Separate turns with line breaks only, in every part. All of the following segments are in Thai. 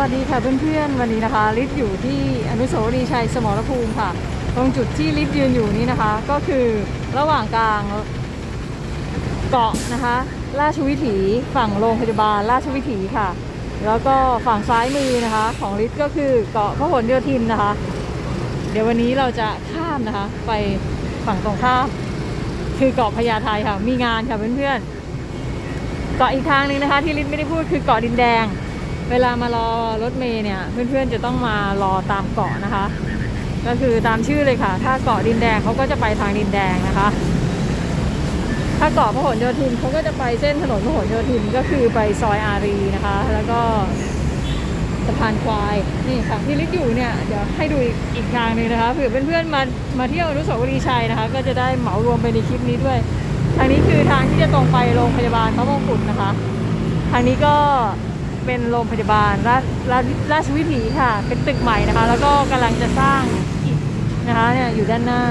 วัสดีค่ะเพื่อนๆวันนี้นะคะลิศอยู่ที่อนุสาวรีย์ชัยสมรภูมิค่ะ ตรงจุดที่ลิศยืนอยู่นี้นะคะ ก็คือระหว่างกลางเกาะนะคะ ราชวิถีฝั่งโรงพยาบาลราชวิถีค่ะ แล้วก็ฝั่งซ้ายมือนะคะ ของลิศก็คือเกาะพหลโยธินนะคะ เดี๋ยววันนี้เราจะข้ามนะคะ ไปฝั่งตรงข้ามคือเกาะพญาไทค่ะมีงานค่ะเพื่อนๆเกาะอีกทางหนึ่งนะคะ ที่ลิศไม่ได้พูดคือเกาะดินแดง เวลามารอรถเมย์เนี่ย เพื่อนๆจะต้องมารอตามเกาะนะคะ ก็คือตามชื่อเลยค่ะ ถ้าเกาะดินแดงเขาก็จะไปทางดินแดงนะคะ ถ้าเกาะพหลโยธินเขาก็จะไปเส้นถนนพหลโยธินก็คือไปซอยอารีนะคะ แล้วก็สะพานควายนี่ค่ะที่ลิศอยู่เนี่ยเดี๋ยวให้ดูอีกอีกทางหนึงนะคะเผื่อเพื่อนๆมามาเที่ยวอนุสาวรีย์ชัยนะคะ ก็จะได้เหมารวมไปในคลิปนี้ด้วย ทางนี้คือทางที่จะตรงไปโรงพยาบาลพระมงกุฎนะคะ ทางนี้ก็ เป็นโรงพยาบาลราชราชวิถีค่ะ เป็นตึกใหม่นะคะ แล้วก็กำลังจะสร้างอีกนะคะเนี่ยอยู่ด้านหน้า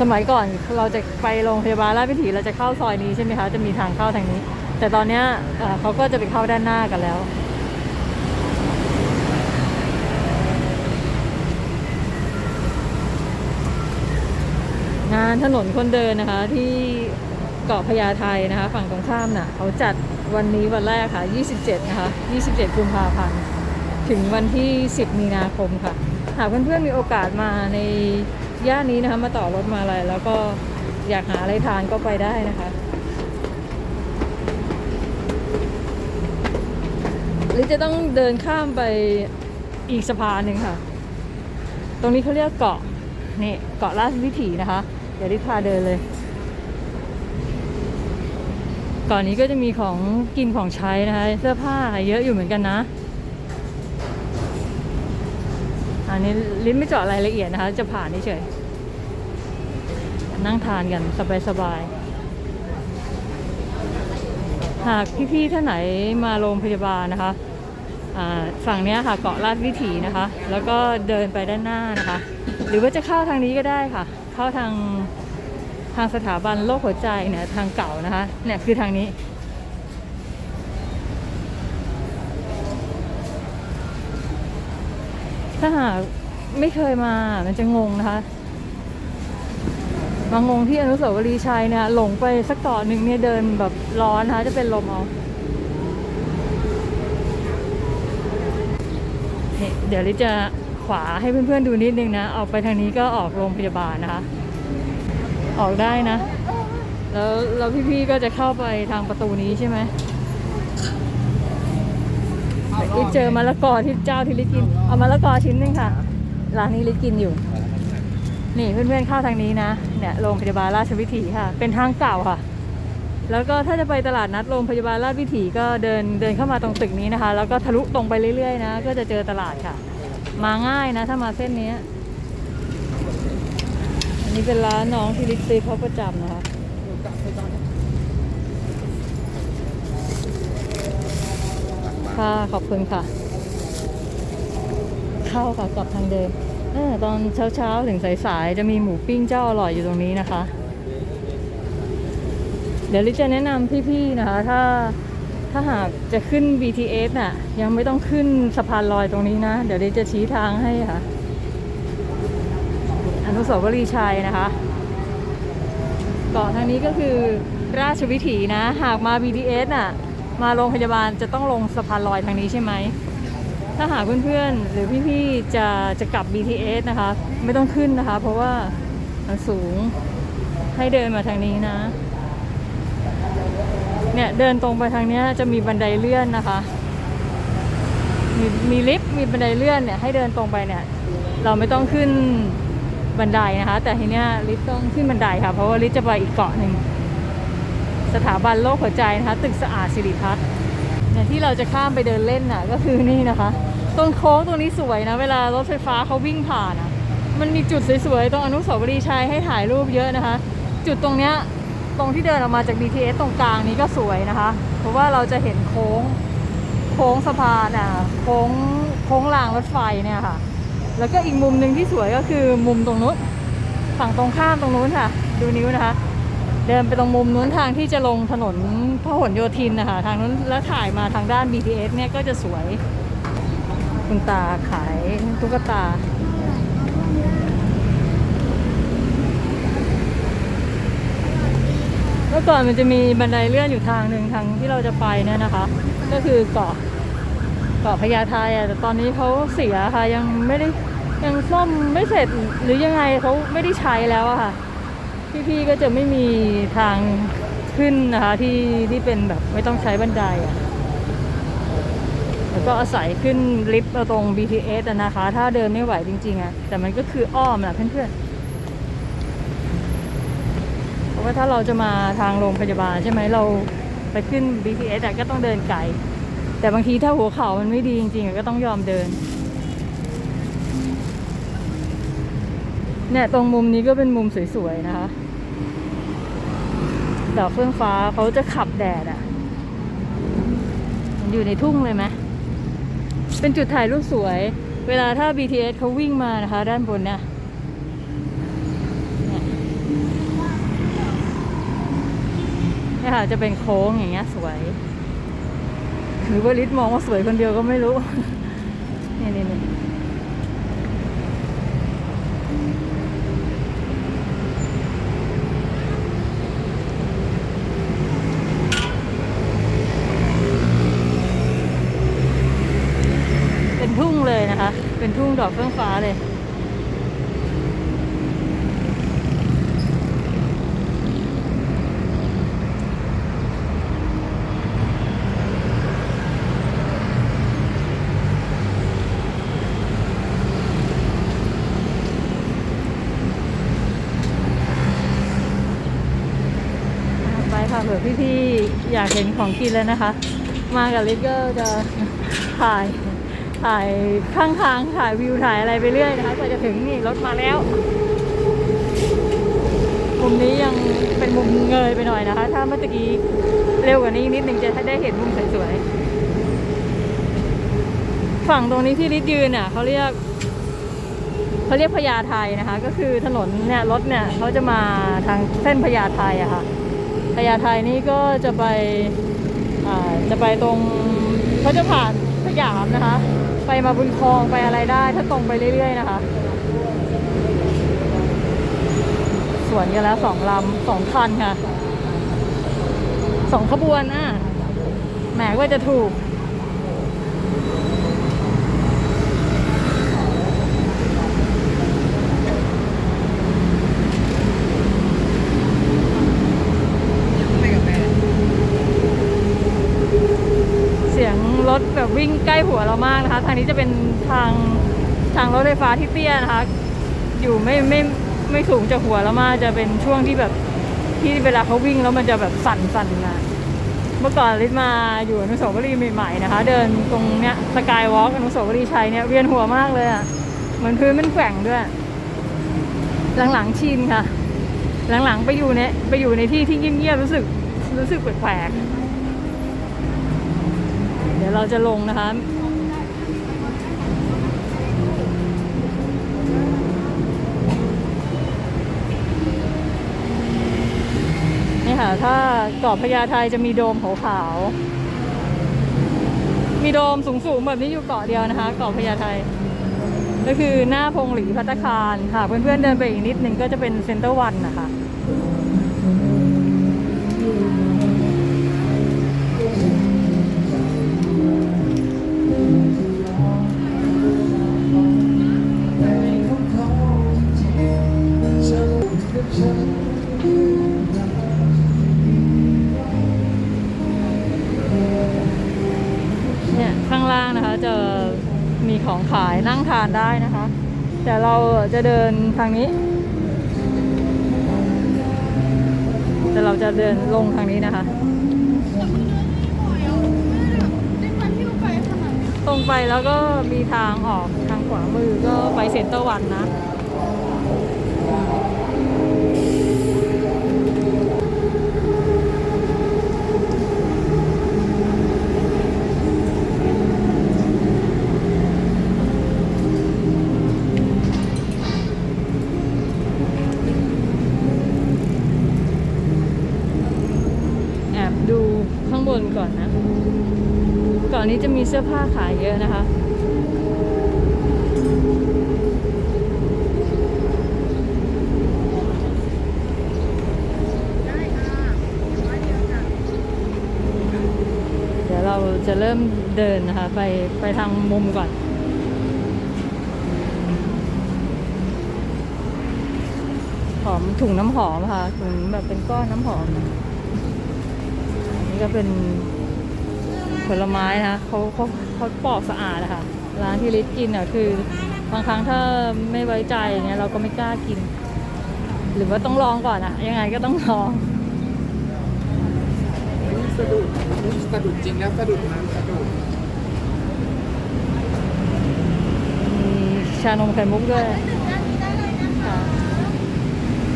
สมัยก่อนเราจะไปโรงพยาบาลราชวิถีเราจะเข้าซอยนี้ใช่ไหมคะ จะมีทางเข้าทางนี้ แต่ตอนเนี้ยเเขาก็จะไปเข้าด้านหน้ากันแล้วงานถนนคนเดินนะคะที่ เกาะพญาไทนะคะ ฝั่งตรงข้ามน่ะเขาจัดวันนี้วันแรกค่ะ 27 นะคะ 27 กุมภาพันธ์ ถึงวันที่ 10 มีนาคมค่ะ หากเพื่อนๆมีโอกาสมาในย่านนี้นะคะ มาต่อรถมาอะไร แล้วก็อยากหาอะไรทานก็ไปได้นะคะ หรือจะต้องเดินข้ามไปอีกสะพานหนึ่งค่ะ ตรงนี้เขาเรียกเกาะนี่เกาะราชวิถีนะคะ เดี๋ยวริพาเดินเลย ก่อนนี้ก็จะมีของกินของใช้นะคะ เสื้อผ้าเยอะอยู่เหมือนกันนะ อันนี้ลิ้นไม่เจาะรายละเอียดนะคะ จะผ่านเฉยนั่งทานกันสบายๆ หากพี่ๆท่านไหนมาโรงพยาบาลนะคะฝั่งนี้ค่ะเกาะลาดวิถีนะคะ แล้วก็เดินไปด้านหน้านะคะ หรือว่าจะเข้าทางนี้ก็ได้ค่ะ เข้าทาง ทางสถาบันโรคหัวใจเนี่ยทางเก่านะคะเนี่ยคือทางนี้ ถ้าหากไม่เคยมามันจะงงนะคะมางงที่อนุสาวรีย์ชัยเนี่ยหลงไปสักเกาะหนึ่งเนี่ยเดินแบบร้อนนะคะจะเป็นลมเอาเนี่ยเดี๋ยวลิจะขวาให้เพื่อนๆดูนิดนึงนะ ออกไปทางนี้ก็ออกโรงพยาบาลนะคะ ออกได้นะ แล้วแล้วพี่ๆก็จะเข้าไปทางประตูนี้ใช่ไหมลิเจอมะละกอที่เจ้าที่ลิกิน เอามะละกอชิ้นหนึงค่ะ ร้านนี้ลิกินอยู่ นี่เพื่อนๆเข้าทางนี้นะ เนี่ยโรงพยาบาลราชวิถีค่ะ เป็นทางเก่าค่ะ แล้วก็ถ้าจะไปตลาดนัดโรงพยาบาลราชวิถีก็เดินเดินเข้ามาตรงตึกนี้นะคะ แล้วก็ทะลุตรงไปเรื่อยๆนะ ก็จะเจอตลาดค่ะ มาง่ายนะถ้ามาเส้นนี้ นนี้เป็นร้านน้องที่ลิซื้อเขาประจำนะคะค่ะขอบคุณค่ะ เข้าค่ะกลับทางเดิมเออตอนเช้าๆ ถึงสายๆ จะมีหมูปิ้งเจ้าอร่อยอยู่ตรงนี้นะคะ เดี๋ยวลิจะแนะนำพี่ๆ นะคะ ถ้าถ้าหากจะขึ้น BTS น่ะ ยังไม่ต้องขึ้นสะพานลอยตรงนี้นะ เดี๋ยวลิจะชี้ทางให้ค่ะ นุสาวรีย์ชัยนะคะเกาะทางนี้ก็คือราชวิถีนะ หากมา BTS น่ะ มาโรงพยาบาลจะต้องลงสะพานลอยทางนี้ใช่ไหม ถ้าหากเพื่อนๆ หรือพี่ๆ จะจะกลับ BTS นะคะ ไม่ต้องขึ้นนะคะ เพราะว่ามันสูงให้เดินมาทางนี้นะ เนี่ยเดินตรงไปทางนี้จะมีบันไดเลื่อนนะคะ มีมีลิฟต์มีบันไดเลื่อนเนี่ยให้เดินตรงไปเนี่ย เราไม่ต้องขึ้น บันไดนะคะ แต่ทีเนี้ยลิฟต์ต้องขึ้นบันไดค่ะ เพราะว่าลิฟต์จะไปอีกเกาะหนึ่งสถาบันโรคหัวใจนะคะ ตึกสะอาดสิริพัฒน์เนี่ยที่เราจะข้ามไปเดินเล่นน่ะก็คือนี่นะคะต้นโค้งตรงนี้สวยนะ เวลารถไฟฟ้าเขาวิ่งผ่านอะมันมีจุดสวยๆตรงอนุสาวรีย์ชัยให้ถ่ายรูปเยอะนะคะ จุดตรงเนี้ยตรงที่เดินออกมาจาก BTS ตรงกลางนี้ก็สวยนะคะ เพราะว่าเราจะเห็นโค้งโค้งสะพานอะโค้งโค้งรางรถไฟเนี่ยค่ะ แล้วก็อีกมุมหนึ่งที่สวยก็คือมุมตรงนู้นฝั่งตรงข้ามตรงนู้นค่ะ ดูนิ้วนะคะ เดินไปตรงมุมนู้นทางที่จะลงถนนพหลโยธินนะคะ ทางนู้นแล้วถ่ายมาทางด้าน BTS เนี่ยก็จะสวย คุณตาขายตุ๊กตาเมื่อก่อนมันจะมีบันไดเลื่อนอยู่ทางหนึ่งทางที่เราจะไปเนี่ยนะคะ ก็คือเกาะ เกาะพญาไทอะแต่ตอนนี้เขาเสียค่ะยังไม่ได้ยังซ่อมไม่เสร็จหรือยังไงเขาไม่ได้ใช้แล้วอะค่ะพี่ๆก็จะไม่มีทางขึ้นนะคะที่ที่เป็นแบบไม่ต้องใช้บันไดอะแล้วก็อาศัยขึ้นลิฟต์ตรง BTS นะคะ ถ้าเดินไม่ไหวจริงๆอะแต่มันก็คืออ้อมแหละเพื่อนๆเพราะว่าถ้าเราจะมาทางโรงพยาบาลใช่ไหมเราไปขึ้น BTS ก็ต้องเดินไกล แต่บางทีถ้าหัวเข่ามันไม่ดีจริงๆก็ต้องยอมเดิน เนี่ยตรงมุมนี้ก็เป็นมุมสวยๆนะคะดอกเฟื่องฟ้าเขาจะขับแดดอะมันอยู่ในทุ่งเลยไหมเป็นจุดถ่ายรูปสวย เวลาถ้า BTS เขาวิ่งมานะคะ ด้านบนเนี่ยเนี่ยเนี่ยค่ะจะเป็นโค้งอย่างเงี้ยสวย หรือว่าลิศมองว่าสวยคนเดียวก็ไม่รู้ นี่นี่นี่เป็นทุ่งเลยนะคะ เป็นทุ่งดอกเฟื่องฟ้าเลย ค่ะเผื่อพี่ๆอยากเห็นของกินแล้วนะคะ มากับลิศก็จะถ่ายถ่ายข้างทางถ่ายวิวถ่ายอะไรไปเรื่อยนะคะกว่าจะถึงนี่รถมาแล้ว มุมนี้ยังเป็นมุมเงยไปหน่อยนะคะ ถ้าเมื่อกี้เร็วกว่านี้นิดนึงจะได้เห็นมุมสวยๆฝั่งตรงนี้ที่ลิศยืนอะเขาเรียกเขาเรียกพญาไทนะคะ ก็คือถนนเนี่ยรถเนี่ยเขาจะมาทางเส้นพญาไทอะค่ะ พญาไทนี่ก็จะไปจะไปตรงเขาจะผ่านสยามนะคะ ไปมาบุญคลองไปอะไรได้ ถ้าตรงไปเรื่อย ๆ นะคะ สวนกันแล้วสองลำสองคันค่ะสองขบวนอะแหมว่าจะถูก เสียงรถแบบวิ่งใกล้ หัวเรามากนะคะ ทางนี้จะเป็นทางทางรถไฟฟ้าที่เตี้ยนะคะ อยู่ไม่ไม่ไม่สูงจากหัวเรามากจะเป็นช่วงที่แบบที่เวลาเขาวิ่งแล้วมันจะแบบสั่นสั่นนะเมื่อก่อนลิศมาอยู่อนุสาวรีย์ใหม่ๆนะคะ เดินตรงเนี้ยสกายวอล์กอนุสาวรีย์ชัยเนี่ยเวียนหัวมากเลยอะ่ะเหมือนพื้นมันแกว่งด้วย หลังๆชินค่ะ หลังๆไปอยู่เนี่ยไปอยู่ในที่ที่เงียบๆรู้สึกรู้สึกแปลกๆ ดี๋ยวเราจะลงนะคะ นี่ค่ะ ถ้าเกาะพญาไทจะมีโดมขาวๆมีโดมสูงๆ แบบนี้อยู่เกาะเดียวนะคะ เกาะพญาไทก็คือหน้าพงหลีพัตตาคารค่ะเพื่อนๆเดินไปอีกนิดนึงก็จะเป็นเซ็นเตอร์วันนะคะ จะมีของขายนั่งทานได้นะคะ แต่เราจะเดินทางนี้ แต่เราจะเดินลงทางนี้นะคะ ตรงไปแล้วก็มีทางออกทางขวามือก็ไปเซ็นเตอร์วันนะ นก่อนนะ ก่อนนี้จะ มีเสื้อผ้าขายเยอะนะคะ เดี๋ยวเราจะเริ่มเดินนะคะ ไปไปทางมุมก่อนหอมถุงน้ำหอมค่ะถุงแบบเป็นก้อนน้ำหอม อันนี้ก็เป็น ผลไม้นะคะเขาเขาเขาปอกสะอาดนะคะร้านที่ลิศกินอะคือบางครั้งถ้าไม่ไว้ใจอย่างเงี้ยเราก็ไม่กล้ากิน หรือว่าต้องลองก่อนอะยังไงก็ต้องลอง
สะดุดสะดุดจริงแล้วสะดุดน้ำสะดุด
มีชานมไข่มุกด้วยค่ะ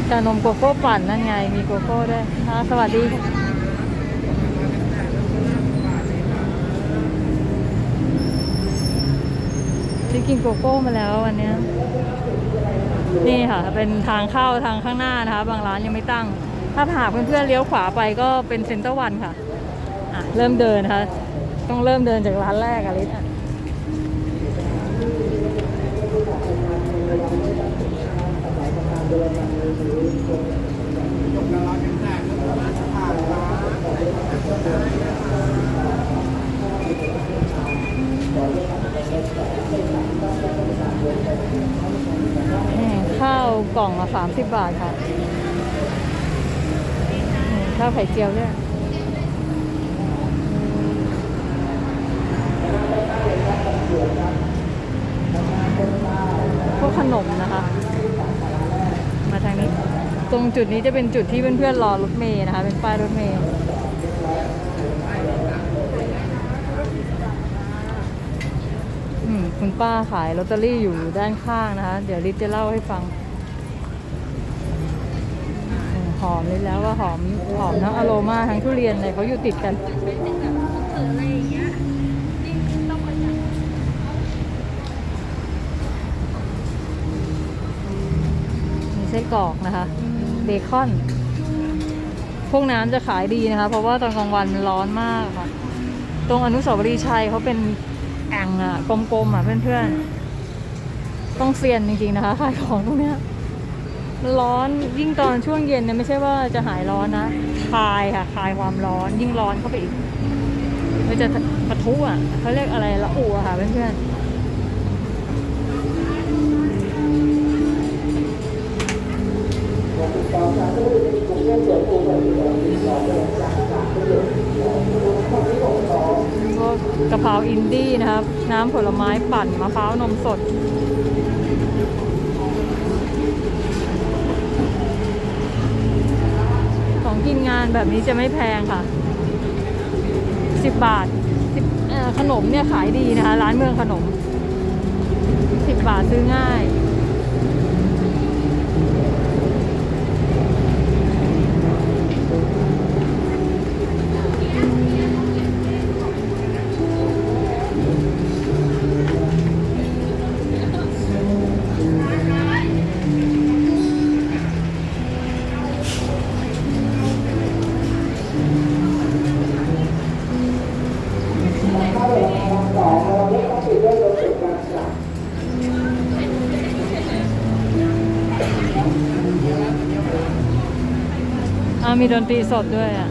ชานมโกโก้ปั่นนั่นไงมีโกโก้ด้วยค่ะสวัสดี ที่กินโกโก้มาแล้ววันนี้นี่ค่ะ เป็นทางเข้าทางข้างหน้านะคะ บางร้านยังไม่ตั้ง ถ้าหากเพื่อนๆเลี้ยวขวาไปก็เป็นเซ็นเตอร์วันค่ะอะเริ่มเดินนะคะ ต้องเริ่มเดินจากร้านแรกอะลิซอะ
จบแล้วเรายังแตกแล้วราชทานร้าน
นี่ข้าวกล่องละ สามสิบบาทค่ะ ข้าวไข่เจียวด้วยพวกขนมนะคะ มาทางนี้ ตรงจุดนี้จะเป็นจุดที่เพื่อนๆรอรถเมย์นะคะ เป็นป้ายรถเมย์อืมคุณป้าขายลอตเตอรี่อยู่ด้านข้างนะคะ เดี๋ยวลิศจะเล่าให้ฟัง อมหอมเลยแล้วว่าหอมหอมทั้งอโรมาทั้งทุเรียนเลยเขาอยู่ติดกันมีไส้กรอกนะคะ เบคอน พวกน้ำจะขายดีนะคะ เพราะว่าตอนกลางวันมันร้อนมากค่ะ ตรงอนุสาวรีย์ชัยเขาเป็นแอ่งอะกลมๆอะเพื่อนๆต้องเซียนจริงๆนะคะขายของตรงเนี้ย มันร้อนยิ่งตอนช่วงเย็นเนี่ยไม่ใช่ว่าจะหายร้อนนะคลายค่ะคลายความร้อนยิ่งร้อนเข้าไปอีกมันจะปะทุอะเขาเรียกอะไรละอุอะค่ะเพื่อนๆก็กะเพราอินดี้นะครับ น้ำผลไม้ปั่นมะพร้าวนมสด ของกินงานแบบนี้จะไม่แพงค่ะ 10 บาท10ขนมเนี่ยขายดีนะคะ ร้านเมืองขนม 10 บาทซื้อง่าย มีดนตรีสดด้วยอะ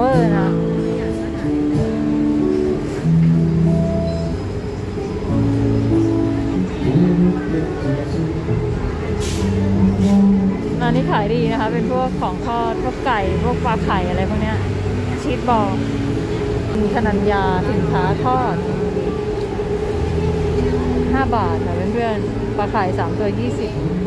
เวอร์นะอันนี้ขายดีนะคะ เป็นพวกของทอดพวกไก่ พวกปลาไข่อะไรพวกเนี้ย ชีสบอลมีขนัญญาสินค้าทอด 5 บาทค่ะเพื่อนๆปลาไข่3ตัว 20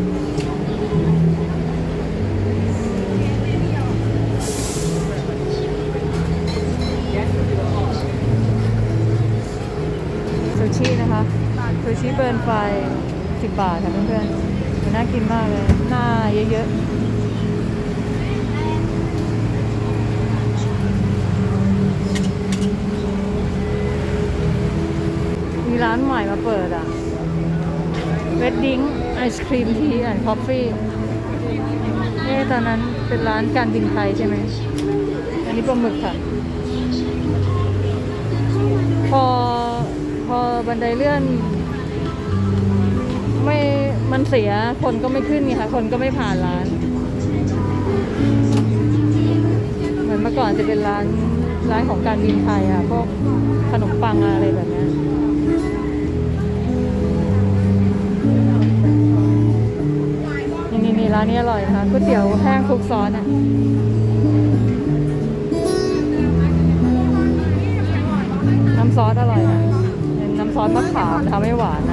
ซูชิเบิร์นไฟ10บาทค่ะเพื่อนๆมันน่ากินมากเลยหน้าเยอะๆ มีร้านใหม่มาเปิดอะเวดดิ้งไอศครีมทีแอนด์คอฟฟี่เอ๊ตอนนั้นเป็นร้านการบินไทยใช่ไหม อันนี้ปลาหมึกค่ะ พอพอบันไดเลื่อน ไม่มันเสียคนก็ไม่ขึ้นไงคะคนก็ไม่ผ่านร้าน เหมือนเมื่อก่อนจะเป็นร้านร้านของการบินไทยอะพวกขนมปังอะไรแบบนี้นี่นี่นี่ร้านนี้อร่อยนะคะก๋วยเตี๋ยวแห้งคลุกซอสอะน้ำซอสอร่อยนะเป็นน้ำซอสมะขามนะคะไม่หวานนะ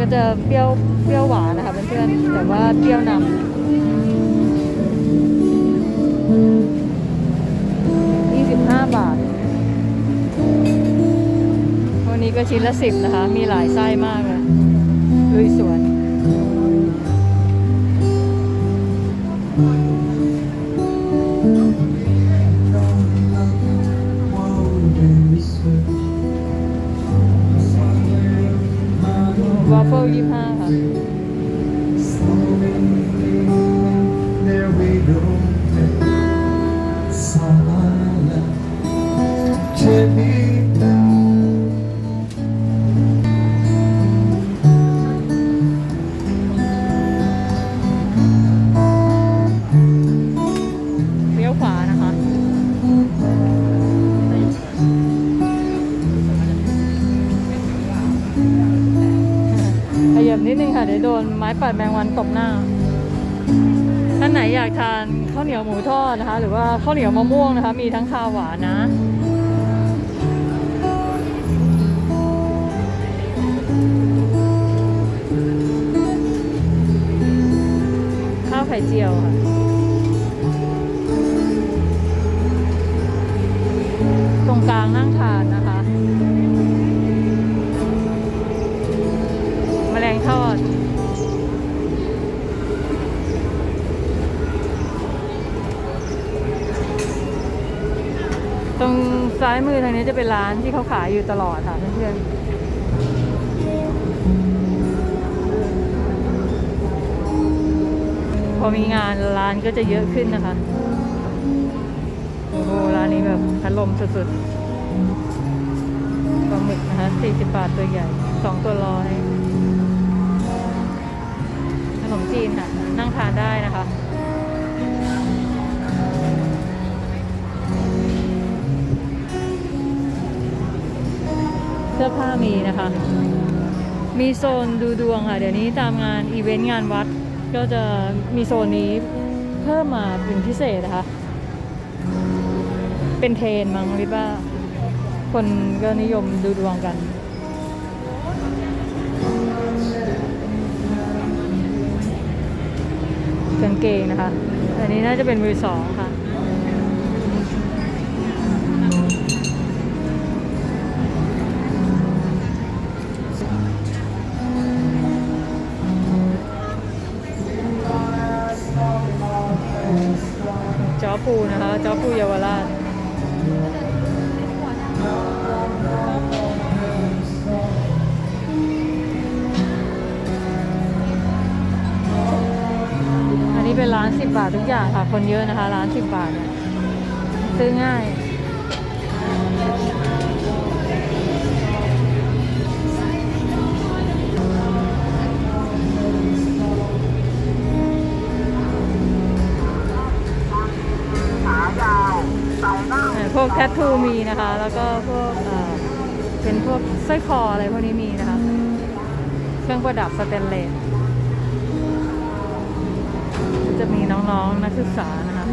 ก็จะเปรี้ยวเปรี้ยวหวานนะคะเพื่อนๆแต่ว่าเปรี้ยวนำยี่สิบาทวันนี้ก็ชิ้นละสิบนะคะ มีหลายไส้มากเลยลุยสวน ค่ะเดี๋ยวโดนไม้ปัดแมงวันตบหน้า ท่านไหนอยากทานข้าวเหนียวหมูทอดนะคะ หรือว่าข้าวเหนียวมะม่วงนะคะ มีทั้งคาวหวานนะข้าวไข่เจียวค่ะตรงกลางนั่งทานนะคะ แมลงทอด ตรง ซ้ายมือทางนี้จะเป็นร้านที่เขาขายอยู่ตลอดค่ะเพื่อนๆพอมีงานร้านก็จะเยอะขึ้นนะคะ โอ้โหร้านนี้แบบพัดลมสุดๆปลาหมึกนะคะ40 บาทตัวใหญ่ 2 ตัวร้อยขนมจีนค่ะ นั่งทานได้นะคะ สื้อผ้ามีนะคะ มีโซนดูดวงค่ะ เดี๋ยวนี้ตามงานอีเวนต์งานวัด ก็จะมีโซนนี้เพิ่มมาเป็นพิเศษนะคะ เป็นเทรนมั้งริบ้าคนก็นิยมดูดวงกันกางเกงนะคะ อันนี้น่าจะเป็นมือสองค่ะ จ้าปูเยาวราชอันนี้เป็นร้านสิบบาททุกอย่างค่ะ คนเยอะนะคะ ร้านสิบบาทเนี่ยซื้อง่าย ลูมีนะคะ แล้วก็พวกเป็นพวกสร้อยคออะไรพวกนี้มีนะคะ เครื่องประดับสเตนเลสจะมีน้องๆ นักศึกษานะคะ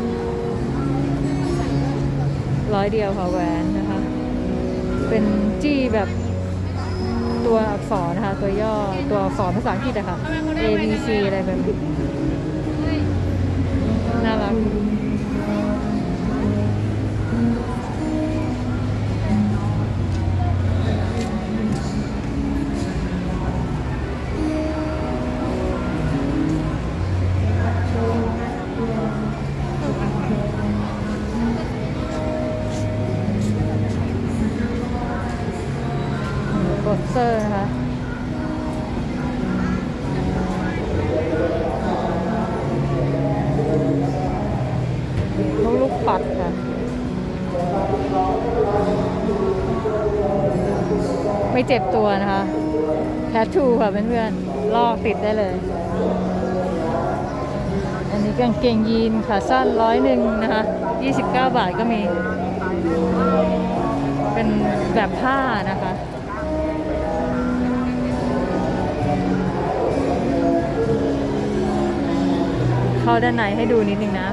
ร้อยเดียวค่ะแหวนนะคะ เป็นจี้แบบตัวอักษรนะคะ ตัวย่อตัวอักษรภาษาอังกฤษนะคะ A B C อะไรแบบนี้น่ารัก ไม่เจ็บตัวนะคะแทททูค่ะเพื่อนๆลอกติดได้เลย อันนี้กางเกงยีนขาสั้นร้อยหนึ่งนะคะ29 บาทก็มี เป็นแบบผ้านะคะเข้าด้านในให้ดูนิดนึงนะ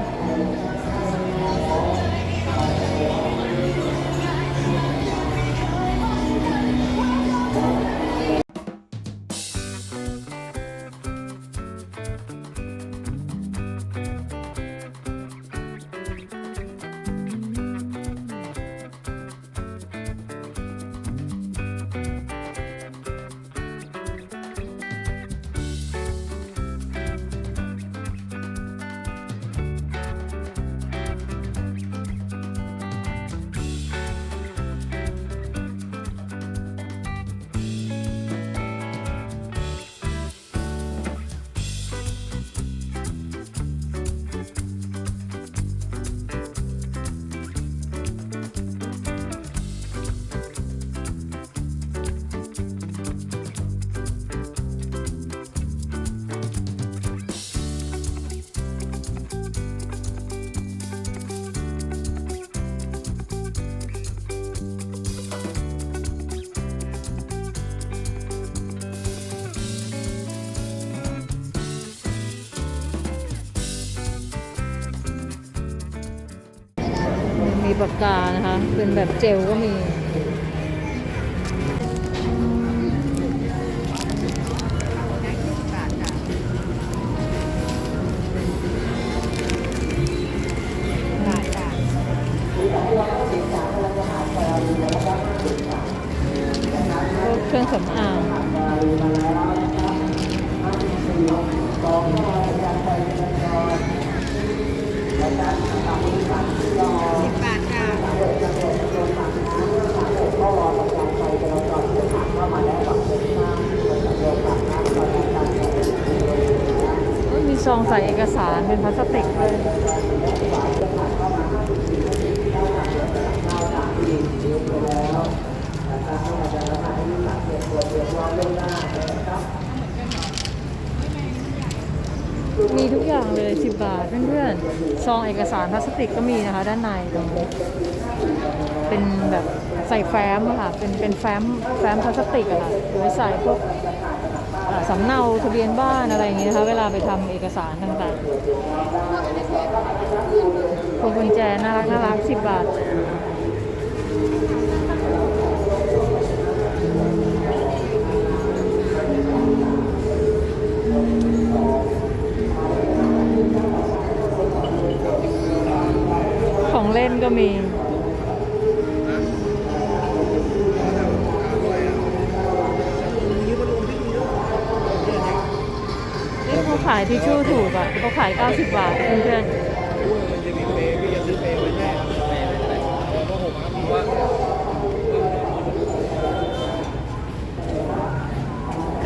กานะคะ เป็นแบบเจลก็มี มีทุกอย่างเลย 10 บาทเพื่อนๆ ซองเอกสารพลาสติกก็มีนะคะ ด้านในตรงนี้เป็นแบบใส่แฟ้มอะค่ะ เป็นเป็นแฟ้มแฟ้มพลาสติกอะค่ะไว้ใส่พวกสำเนาทะเบียนบ้านอะไรอย่างเงี้ยนะคะ เวลาไปทำเอกสารต่างๆพวงกุญแจน่ารักน่ารัก10บาท ล่นก็มี นี่เขาขายทิชชู่ถูกอะเขาขาย 90 บาทเพื่อน
มันจะมีเปย์พี่จะซื้อเปย์ไว้แน่เปย์ไม่เป็นไรเพราะผมผมว่า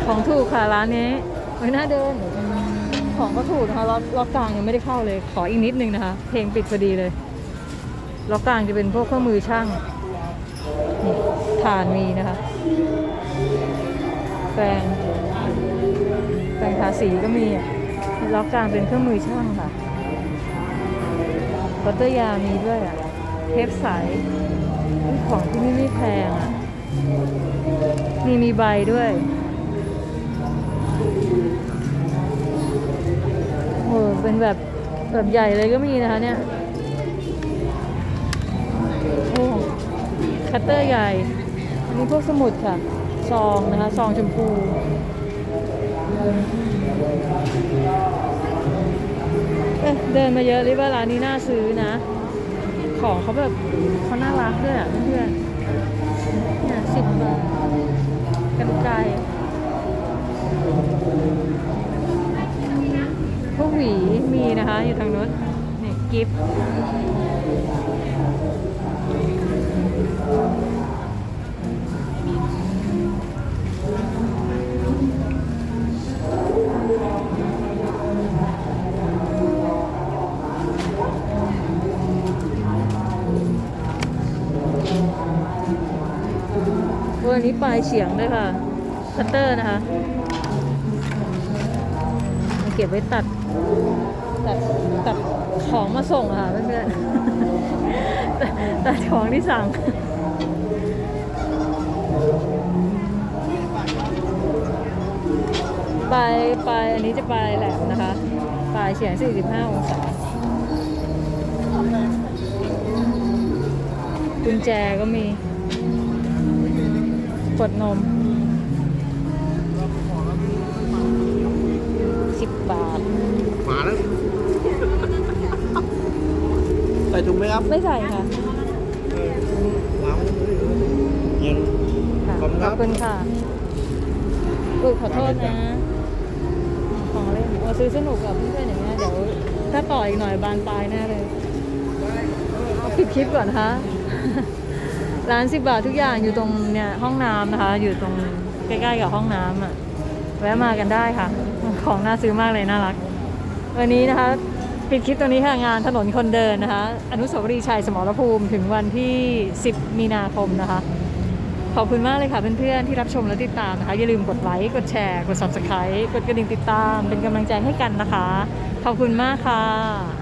ของถูกค่ะร้านนี้ไว้หน้าเดินของก็ถูกนะคะล็อกล็อกกลางยังไม่ได้เข้าเลย ขออีกนิดนึงนะคะ เพลงปิดพอดีเลย ล็อกกลางจะเป็นพวกเครื่องมือช่างนี่ฐานมีนะคะแปรงแปรงทาสีก็มีล็อกกลางเป็นเครื่องมือช่างค่ะบัตเตอร์ยามีด้วยอะ เทปใสอุ๊ยของที่นี่ไม่แพงอะนี่มีใบด้วยโอ้เป็นแบบแบบใหญ่เลยก็มีนะคะเนี่ย คัตเตอร์ใหญ่ อันนี้พวกสมุดค่ะ ซองนะคะ ซองชมพู เอ๊ะเดินมาเยอะเลยว่าร้านนี้น่าซื้อนะ ของเขาแบบเขาน่ารักด้วยอะเพื่อนๆเนี่ยสิบบาทกันไกลพวกหวีมีนะคะอยู่ทางนู้นนี่กิฟต์ วันนี้ปลายเฉียงด้วยค่ะ คัตเตอร์นะคะมาเก็บไว้ตัด ตัด ตัดของมาส่งค่ะเพื่อนๆตัดของที่สั่งปลายปลายอันนี้จะปลายแหลมนะคะ ปลายเฉียง 45 องศากุญแจก็มี กดนม10บาท
มาแล้วใส่ถุงไหมครับ
ไม่ใส่ค่ะ
ว้าวเย็น
ค่ะ
ขอบคุณครับ
ขอบคุณค่ะอุ้ยขอโทษนะ ของเล่นโอ้ซื้อสนุกกับเพื่อนๆอย่างเงี้ยเดี๋ยวถ้าต่ออีกหน่อยบานปลายแน่เลย เอาปิดคลิปก่อนนะคะ ร้านสิบบาททุกอย่างอยู่ตรงเนี่ยห้องน้ำนะคะ อยู่ตรงใกล้ๆกับห้องน้ำอะแวะมากันได้ค่ะ ของน่าซื้อมากเลยน่ารัก วันนี้นะคะปิดคลิปตรงนี้ค่ะงานถนนคนเดินนะคะ อนุสาวรีย์ชัยสมรภูมิถึงวันที่ 10 มีนาคมนะคะ ขอบคุณมากเลยค่ะเพื่อนๆที่รับชมและติดตามนะคะ อย่าลืมกดไลค์ กดแชร์ กด subscribe กดกระดิ่งติดตาม เป็นกำลังใจให้กันนะคะ ขอบคุณมากค่ะ